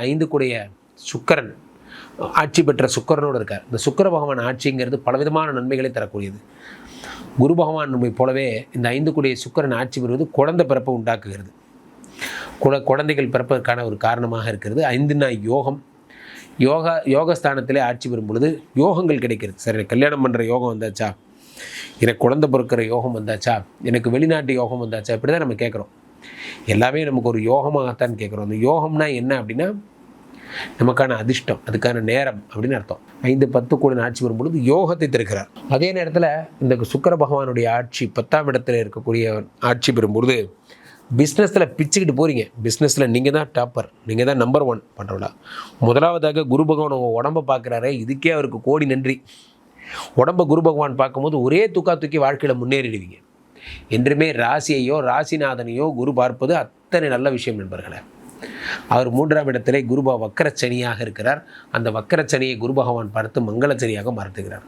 ஐந்து கூடிய சுக்கரன் ஆட்சி பெற்ற சுக்கரனோடு இருக்கார். இந்த சுக்கர பகவான் ஆட்சிங்கிறது பலவிதமான நன்மைகளை தரக்கூடியது. குரு பகவான் நம்மை போலவே இந்த ஐந்து கூடிய சுக்கரன் ஆட்சி பெறுவது குழந்தை பிறப்பை உண்டாக்குகிறது. குல குழந்தைகள் பிறப்பதற்கான ஒரு காரணமாக இருக்கிறது. ஐந்து நாய் யோகம். யோகா யோகஸ்தானத்திலே ஆட்சி பெறும் பொழுது யோகங்கள் கிடைக்கிறது. சரி எனக்கு கல்யாணம் பண்ணுற யோகம் வந்தாச்சா? எனக்கு குழந்தை பிறக்கிற யோகம் வந்தாச்சா? எனக்கு வெளிநாட்டு யோகம் வந்தாச்சா? இப்படி தான் நம்ம கேட்குறோம். எல்லாமே நமக்கு ஒரு யோகமாகத்தான் கேட்குறோம். அந்த யோகம்னா என்ன அப்படின்னா நமக்கான அதிர்ஷ்டம் அதுக்கான நேரம் அப்படின்னு அர்த்தம். ஐந்து பத்து கூட ஆட்சி வரும்பொழுது யோகத்தை திறக்கிறார் அதே நேரத்தில் இந்த சுக்கர பகவானுடைய ஆட்சி பத்தாம் இடத்துல இருக்கக்கூடிய ஆட்சி பெறும்பொழுது பிஸ்னஸில் பிச்சுக்கிட்டு போகிறீங்க பிஸ்னஸில் நீங்கள் தான் டாப்பர் நீங்கள் தான் நம்பர் ஒன் பண்ணுறவளா முதலாவதாக குரு பகவான் உங்கள் உடம்பை பார்க்குறாரு இதுக்கே அவருக்கு கோடி நன்றி. உடம்பை குரு பகவான் பார்க்கும்போது ஒரே தூக்கா தூக்கி வாழ்க்கையில் முன்னேறிடுவீங்க. என்றுமே ராசியையோ ராசிநாதனையோ குரு பார்ப்பது அத்தனை நல்ல விஷயம் நண்பர்களே. அவர் மூன்றாம் இடத்திலே குருபா வக்கரச்சனியாக இருக்கிறார். அந்த வக்கரச்சனியை குரு பகவான் பார்த்து மங்களச்சனியாக மாற்றுகிறார்.